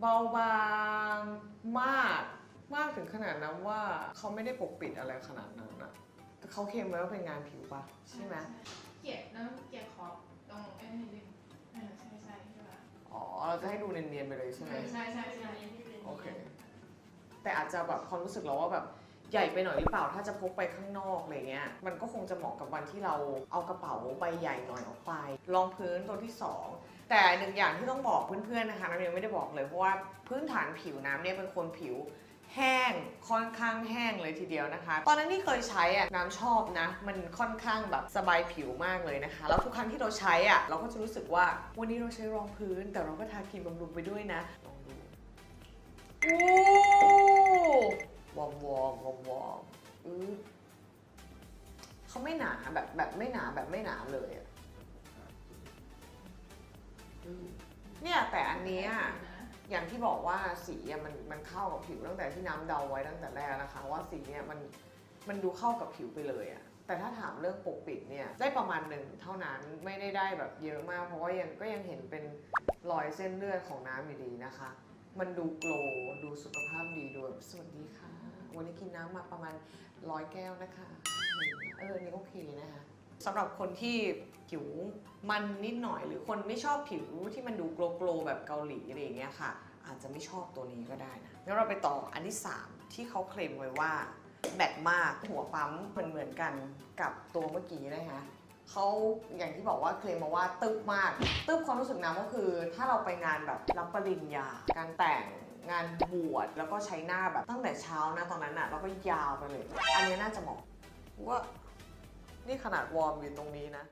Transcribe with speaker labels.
Speaker 1: เบาบางมากมากถึงขนาดนั้นว่าเขาไม่ได้ปกปิดอะไรขนาดนั้นอะแต่เขาเคลมไว้ว่าเป็นงานผิวปะใช่ไหม
Speaker 2: เกลียดแล้วเกลียดขอบตรงไอ้นี่ดิเออใช่ใช่ใช่ป่ะ
Speaker 1: อ๋อ เราจะให้ดูเนียนๆไปเลยใช่ไหม
Speaker 2: ใช่ใช่ใช่
Speaker 1: โอเค แต่อาจจะแบบความรู้สึกเราว่าแบบใหญ่ไปหน่อยหรือเปล่าถ้าจะพกไปข้างนอกอะไรเงี้ยมันก็คงจะเหมาะกับวันที่เราเอากระเป๋าใบใหญ่หน่อยออกไปรองพื้นตัวที่สอง แต่หนึ่งอย่างที่ต้องบอกเพื่อนๆนะคะน้ำยังไม่ได้บอกเลยเพราะว่าพื้นฐานผิวน้ำเนี่ยเป็นคนผิวแห้งค่อนข้างแห้งเลยทีเดียวนะคะ ตอนนั้นที่เคยใช้อะน้ำชอบนะ มันค่อนข้างแบบสบายผิวมากเลยนะคะ แล้วทุกครั้งที่เราใช้อะเราก็จะรู้สึกว่าวันนี้เราใช้รองพื้น แต่เราก็ทาครีมบำรุงไปด้วยนะลองดูโอ้วอมวอมวอมวอมอือเขาไม่หนาแบบแบบไม่หนาแบบไม่หนาเลยอะ เนี่ยแต่อันเนี้ยอย่างที่บอกว่าสีอะมันมันเข้ากับผิวตั้งแต่ที่น้ำเดาไว้ตั้งแต่แรกนะคะ ว่าสีเนี่ยมันมันดูเข้ากับผิวไปเลยอะแต่ถ้าถามเรื่องปกปิดเนี่ยได้ประมาณหนึ่งเท่านั้นไม่ได้ได้แบบเยอะมากเพราะว่ายังก็ยังเห็นเป็นรอยเส้นเลือดของน้ำอยู่ดีนะคะ มันดูโกลว์ดูสุขภาพดีดูแบบสวัสดีค่ะ วันนี้กินน้ำมาประมาณร้อยแก้วนะคะ เออนี่โอเคนะคะ สำหรับคนที่ผิวมันนิดหน่อยหรือคนไม่ชอบผิวที่มันดูโกลโกลแบบเกาหลีอะไรอย่างเงี้ยค่ะ อาจจะไม่ชอบตัวนี้ก็ได้นะงั้นเราไปต่ออันที่ 3 ที่เขาเคลมไว้ว่าแบตมากหัวปั๊มเหมือนเหมือนกันกับตัวเมื่อกี้นะคะเขาอย่างที่บอกว่าเคลมมาว่าตึบมาก ตึบความรู้สึกนะก็คือ ถ้าเราไปงานแบบรับปริญญา การแต่งงานบวชแล้วก็ใช้หน้าแบบตั้งแต่เช้านะตอนนั้นอะแล้วก็ยาวไปเลย อันนี้น่าจะเหมาะว่า นี่ขนาดวอร์มอยู่ตรงนี้นะ